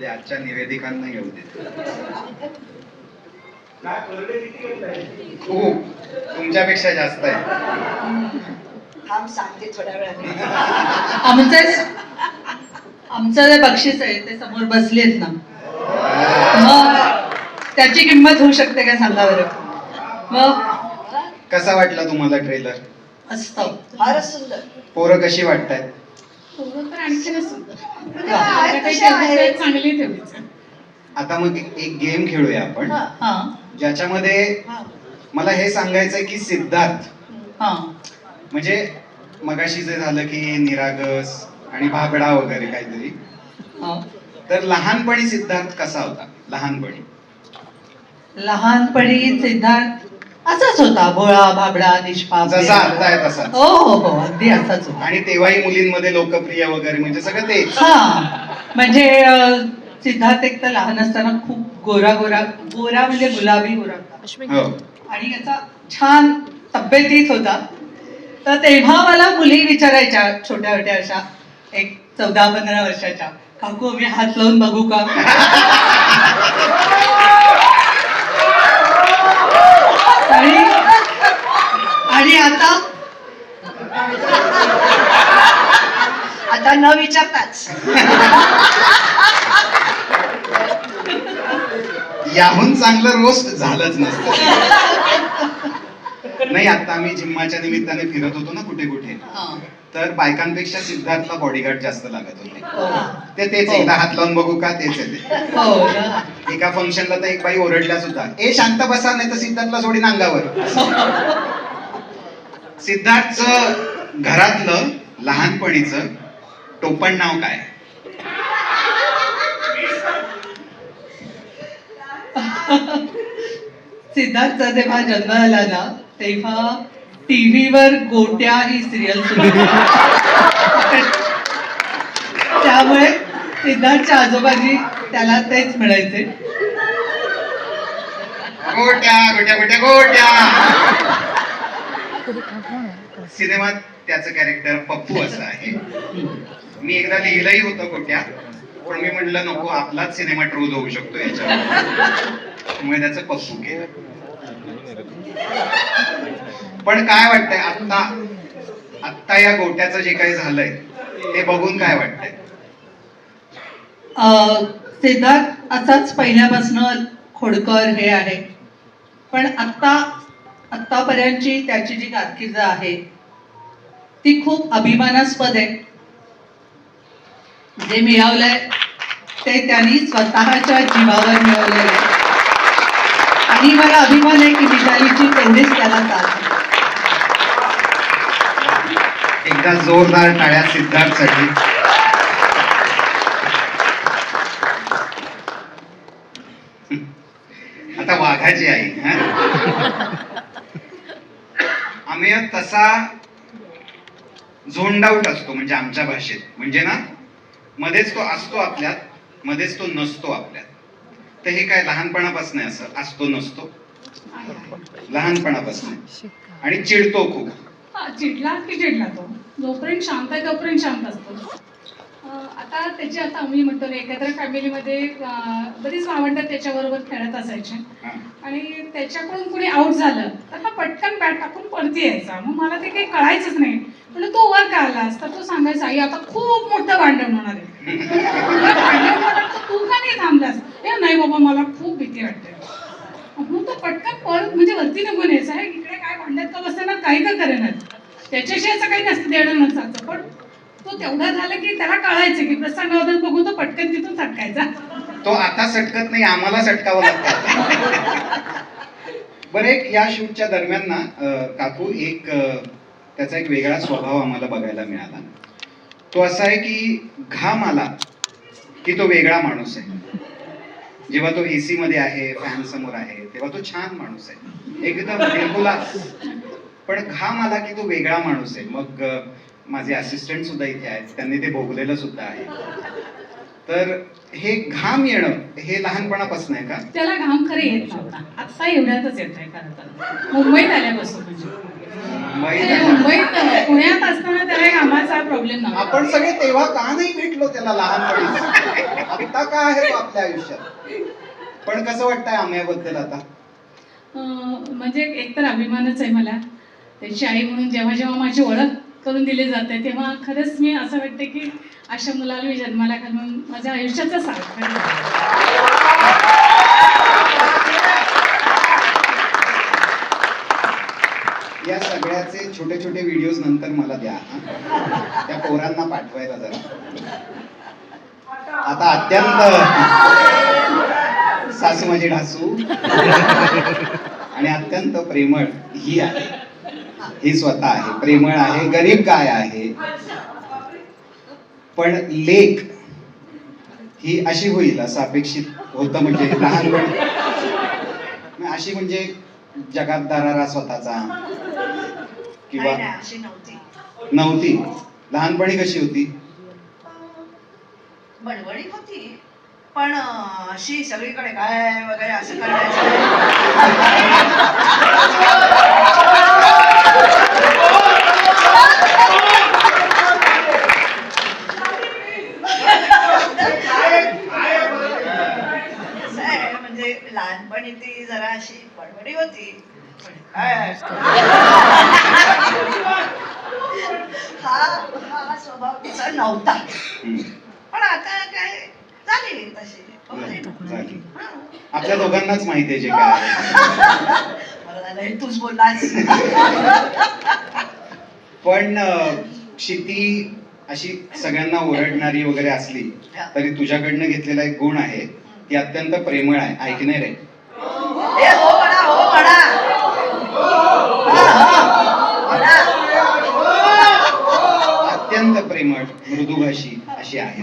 दे आजच्या निवेदिकांना येऊ दे. खूप. तुमच्यापेक्षा जास्त आहे. थांब सांगते थोड्या वेळाने. आमचंच आमचं जे बक्षीस आहे ते समोर बसलेत ना. मग त्याची किंमत होऊ शकते का सांगा बरं? मग कसा वाटला तुम्हाला ट्रेलर असतं फारच सुंदर. पोरं कशी वाटतायत? पोरं तर आणखीनच सुंदर आता चांगली मग एक गेम खेळूया आपण. ज्याच्यामध्ये हा. मला हे सांगायचंय की सिद्धार्थ. हा. म्हणजे मगाशी जे झालं की निरागस आणि भाबडा वगैरे काहीतरी. हा. तर लहानपणी सिद्धार्थ कसा होता? लहानपणी. लहानपणी सिद्धार्थ असाच होता. भोळा भाबडा निष्पाप जसा आता आहे तसा हो हो हो अगदी असाच होता. आणि तेव्हाही मुलींमध्ये लोकप्रिय वगैरे म्हणजे सगळं तेच हा. म्हणजे अं, सिद्धार्थ एक तर लहान असताना खूप गोरा गोरा गोरा म्हणजे गुलाबी गोरा होता. हो. आणि याचा छान तब्येतीत होता. तर तेव्हा मला मुली विचारायच्या छोट्या छोट्या अशा एक चौदा पंधरा वर्षाच्या काकू मी हात लावून बघू का आणि आणि आता आता न विचारताच याहून चांगलं रोस्ट झालंच नसतं नाही आता आम्ही जिम्माच्या निमित्ताने फिरत होतो ना कुठे कुठे. तर बायकांपेक्षा सिद्धार्थला बॉडीगार्ड जास्त लागत होते हो. ते तेच हो. एकदा हात लावून बघू का तेच आहे ते हो ना. एका फंक्शनला तर एक बाई ओरडल्या सुद्धा ए शांत बसा नाही तर सिद्धार्थला सोडीन अंगावर सिद्धार्थचं घरातलं लहानपणीचं टोपण नाव काय? सिद्धार्थचा जेव्हा जन्म झाला ना तेव्हा टीव्हीवर गोट्या ही सिरियल सुरू. त्यामुळे सिद्धार्थच्या आजोबाजी त्याला तेच म्हणायचे. गोट्या गोट्या गोट्या गोट्या. सिनेमात त्याचं कॅरेक्टर पप्पू असं आहे. मी एकदा लिहिलंही होतं गोट्या पण मी म्हटलं नको आपलाच सिनेमा ट्रोल होऊ शकतो याच्यावर. त्यामुळे त्याचं पप्पू केलं पण काय वाटतंय आत्ता आत्ता या गोट्याचं जे काही झालंय ते बघून काय वाटतंय? अं, सिद्धार्थ असाच पहिल्यापासून खोडकर हे आहे पण आत्ता आत्तापर्यंतची त्याची जी कारकीर्द आहे ती खूप अभिमानास्पद आहे. जे मिळवलंय ते त्यांनी स्वतःच्या जीवावर मिळवलेलं आहे. आणि मला अभिमान आहे की मितालीची तेवढीच त्याला साथ एकदा जोरदार टाळ्या सिद्धार्थसाठी. आता वाघाची आहे हा? आम्ही तसा झोंड आउट असतो म्हणजे आमच्या भाषेत. म्हणजे ना मध्येच तो असतो आपल्यात मध्येच तो नसतो आपल्यात. तर हे काय लहानपणापासून असं? असतो नसतो? लहानपणापासून आणि चिडतो खूप. चिडला की चिडला तो. जोपर्यंत शांत आहे तोपर्यंत शांत असतो. आता त्याची आता आम्ही म्हणतो एकत्र फॅमिलीमध्ये बरीच भावंड त्याच्याबरोबर खेळत असायचे. हा. आणि त्याच्याकडून कुणी आउट झालं तर हा पटकन बॅट टाकून परती यायचा. मग मला ते काही कळायचंच नाही. म्हणजे तू वर का आलास? तर तो सांगायचा आई आता खूप मोठं भांडण होणार आहे. "तुला भांडण होणार तर तू का नाही थांबलास? ए नाही बाबा मला खूप भीती वाटते. म्हणून तो पटकन परत म्हणजे वरती निघून यायचा आहे इकडे काय भांडत का बसणार काही का करेनात. त्याच्याशी असं काही नसतं देणं नसायचं. पण तो तेवढा झाला की त्याला कळायचं की प्रसंगावधान बघून तो पटकन तिथून सटकायचा तो आता सटकत नाही आम्हाला सटकावं लागतं. बरं एक या शूटच्या दरम्यान ना काकू एक त्याचा एक वेगळा स्वभाव आम्हाला बघायला मिळाला. तो असा आहे की घाम आला की तो वेगळा माणूस आहे. जेव्हा तो एसी मध्ये आहे फॅन समोर आहे तेव्हा तो छान माणूस आहे. एकदम बिलकुला पण घाम आला की तो वेगळा माणूस आहे. मग माझे असिस्टंट सुद्धा इथे आहेत. त्यांनी ते भोगलेलं सुद्धा आहे. तर हे घाम येणं हे लहानपणापासून आहे का? त्याला घाम खरे येत नव्हता. आता एवढ्यातच येत आहे खरं तर. मुंबईत आल्यापासून म्हणजे. मुंबईत मुंबईत पुण्यात असताना त्याला कामाचा प्रॉब्लेम नव्हता. आपण सगळे तेव्हा का नाही भेटलो त्याला लहानपणी? आता का आहे तो आपल्या आयुष्यात? पण कसं वाटतंय आम्याबद्दल आता? म्हणजे एकतर अभिमानच आहे मला. त्याची आई म्हणून जेव्हा जेव्हा माझी ओळख करून दिले जाते तेव्हा खरंच मी असं वाटते की अशा मुलाला मी जन्माला घालून माझ्या आयुष्याचा सार्थ या सगळ्याचे छोटे छोटे व्हिडिओज नंतर मला द्या. त्या पोरांना पाठवायला जरा. आता अत्यंत सासू माझी ढासू. आणि अत्यंत प्रेमळ ही आहे. ही स्वतः आहे. प्रेमळ आहे गरीब काय आहे? पण लेख ही अशी होईल असं अपेक्षित होतं म्हणजे लहानपणी अशी म्हणजे जगात दरारा स्वतःचा. किंवा नव्हती. लहानपणी कशी होती? बडबडी होती. पण अशी सगळीकडे काय वगैरे असं करण्याचं कसं आहे, म्हणजे लहानपणी ती जरा अशी बडबडी होती. हा हा स्वभाव तिचा नव्हता. पण आता काय झाली तशी. आपल्या दोघांनाच माहिती आहे जे काय आहे. तूच बोललास. पण क्षिती अशी सगळ्यांना ओरडणारी वगैरे असली तरी तुझ्याकडनं घेतलेला एक गुण आहे. ती अत्यंत प्रेमळ आहे. ऐकणे रे. अत्यंत प्रेमळ मृदुभाषी अशी आहे.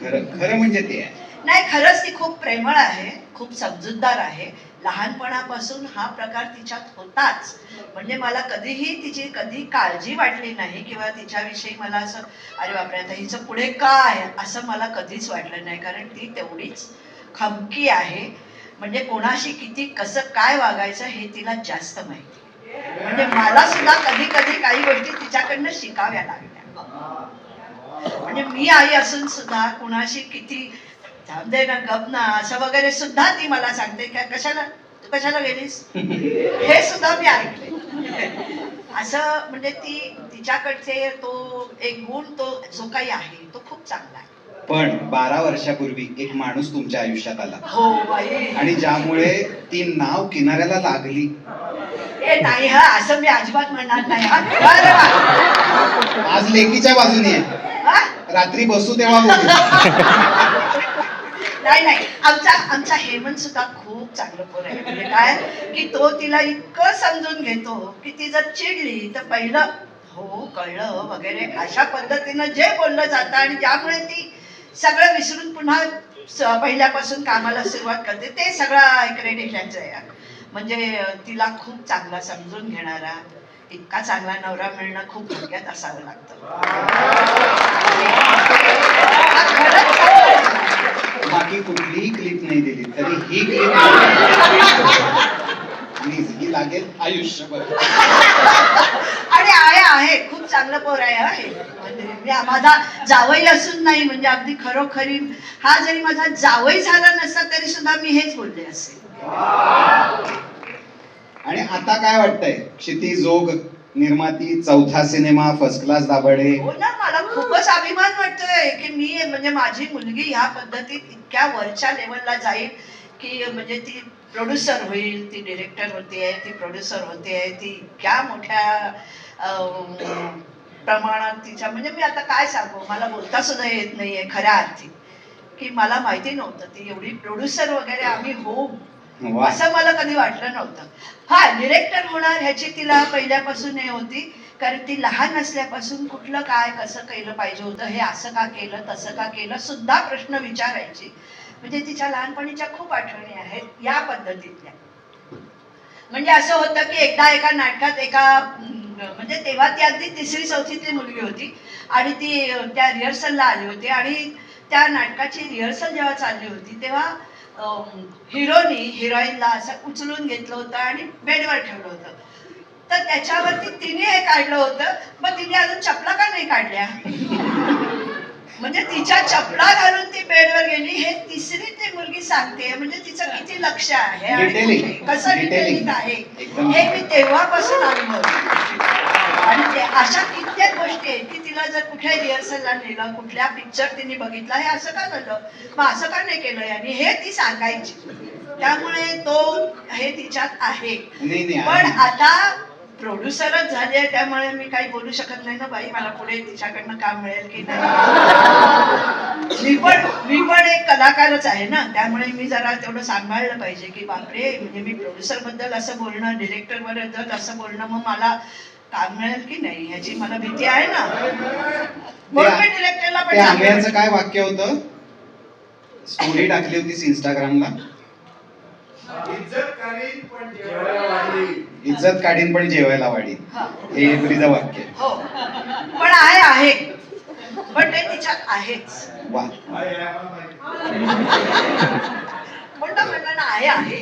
खरं खरं म्हणजे ते आहे. नाही खरंच ती खूप प्रेमळ आहे खूप समजूतदार आहे. लहानपणापासून हा प्रकार तिच्यात होताच. म्हणजे मला कधीही तिची कधी काळजी वाटली नाही किंवा तिच्याविषयी मला असं अरे बापरे आता हिचं पुढे काय? असं मला कधीच वाटलं नाही कारण ती तेवढीच खमकी आहे. म्हणजे कोणाशी किती कसं काय वागायचं हे तिला जास्त माहिती. म्हणजे मला सुद्धा कधी कधी काही गोष्टी तिच्याकडनं शिकाव्या लागल्या. म्हणजे मी आई असून सुद्धा कुणाशी किती थांबदे ना गप ना असं वगैरे सुद्धा ती मला सांगते काय कशाला तू कशाला गेलीस? हे सुद्धा मी ऐकले. असं म्हणजे ती तिच्याकडचे तो एक गुण तो जो काही आहे तो खूप चांगला आहे. पण बारा वर्षापूर्वी एक माणूस तुमच्या आयुष्यात आला. हो बाई. आणि ज्यामुळे ती नाव किनाऱ्याला लागली. ए नाही हा असं मी अजिबात म्हणणार नाही हा. बरं. आज लेकीच्या बाजूने आहे. हा? रात्री बसू तेव्हा बोलू. नाही नाही. आमचा आमचा हेमंत सुद्धा खूप चांगलं पोर आहे. म्हणजे काय? की तो तिला इतकं समजून घेतो की ती जर चिडली तर पहिलं हो कळलं वगैरे. अशा पद्धतीनं जे बोललं जातं आणि ज्यामुळे ती सगळं विसरून पुन्हा पहिल्यापासून कामाला सुरुवात करते. ते सगळं क्रेडिट यांचं आहे. म्हणजे तिला खूप चांगला समजून घेणारा इतका चांगला नवरा मिळणं खूप भाग्यात असावं लागतं. बाकी कुठलीही क्लिप नाही दिली तरी ही क्लिप प्लीज ही लागेल आयुष्यभर. चांगलं पोर आहे हे. म्हणजे माझा जावई असून नाही म्हणजे अगदी खरोखरी हा जरी माझा जावई झाला नसता तरी सुद्धा मी हेच बोलले असेल आणि आता काय वाटतंय? क्षिती जोग निर्माती चौथा सिनेमा फर्स्ट क्लास दाभाडे. हो ना मला खूपच अभिमान वाटतोय की मी म्हणजे माझी मुलगी ह्या पद्धतीत इतक्या वरच्या लेवलला जाईल की म्हणजे ती प्रोड्युसर होईल ती डिरेक्टर होते ती प्रोड्युसर होते ती इतक्या मोठ्या प्रमाणात तिच्या म्हणजे मी आता काय सांगू? मला बोलता सुद्धा येत नाहीये खऱ्या अर्थी. की मला माहिती नव्हतं ती एवढी प्रोड्युसर वगैरे आम्ही होऊ असं मला कधी वाटलं नव्हतं. हा डिरेक्टर होणार ह्याची तिला पहिल्यापासून हे होती कारण ती लहान असल्यापासून कुठलं काय कसं केलं पाहिजे होतं हे असं का केलं तसं का केलं सुद्धा प्रश्न विचारायची. म्हणजे तिच्या लहानपणीच्या खूप आठवणी आहेत या पद्धतीतल्या. म्हणजे असं होतं की एकदा एका नाटकात एका म्हणजे तेव्हा ती अगदी तिसरी चौथीतली मुलगी होती. आणि ती त्या रिहर्सलला आली होती. आणि त्या नाटकाची रिहर्सल जेव्हा चालली होती तेव्हा हिरोनी हिरोईनला असं उचलून घेतलं होतं आणि बेडवर ठेवलं होतं. तर त्याच्यावरती तिने हे काढलं होतं. मग तिने अजून चपला का नाही काढल्या? म्हणजे तिच्या चपला घालून ती बेडवर गेली. हे तिसरी ती मुलगी सांगते. म्हणजे तिचं किती लक्ष आहे आणि कसं. डिटेलिंग आहे. हे मी तेव्हापासून अनुभवते. आणि अशा कित्येक गोष्टी आहेत की तिला जर कुठे रिहर्सलला नेलं कुठल्या पिक्चर तिने बघितला हे असं का झालं? मग असं का नाही केलं आणि हे ती सांगायची. त्यामुळे तो हे तिच्यात आहे. पण. आता प्रोड्युसरच झाली त्यामुळे मी काही बोलू शकत नाही ना बाई मला पुढे तिच्याकडनं काम मिळेल की नाही? मी पण मी पण एक कलाकारच आहे ना त्यामुळे मी जरा तेवढं सांभाळलं पाहिजे की बापरे म्हणजे मी प्रोड्युसरबद्दल असं बोलणं डिरेक्टरबद्दल असं बोलणं मग मला काम मिळेल की नाही ह्याची मला भीती आहे ना? म्हणून मी डिरेक्टरला पण त्या सांगितलं. आंब्याचं काय वाक्य होतं? स्टोरी टाकली होतीस इंस्टाग्रामला इज्जत काढीन पण जेवायला वाढली इज्जत काढीन पण जेवायला वाढीन. हा. हे ब्रीचं वाक्य आहे. हो. पण आहे आहे. पण ते तिच्यात आहेच. वा. आम्हाला माहिती. ना आहे आहे.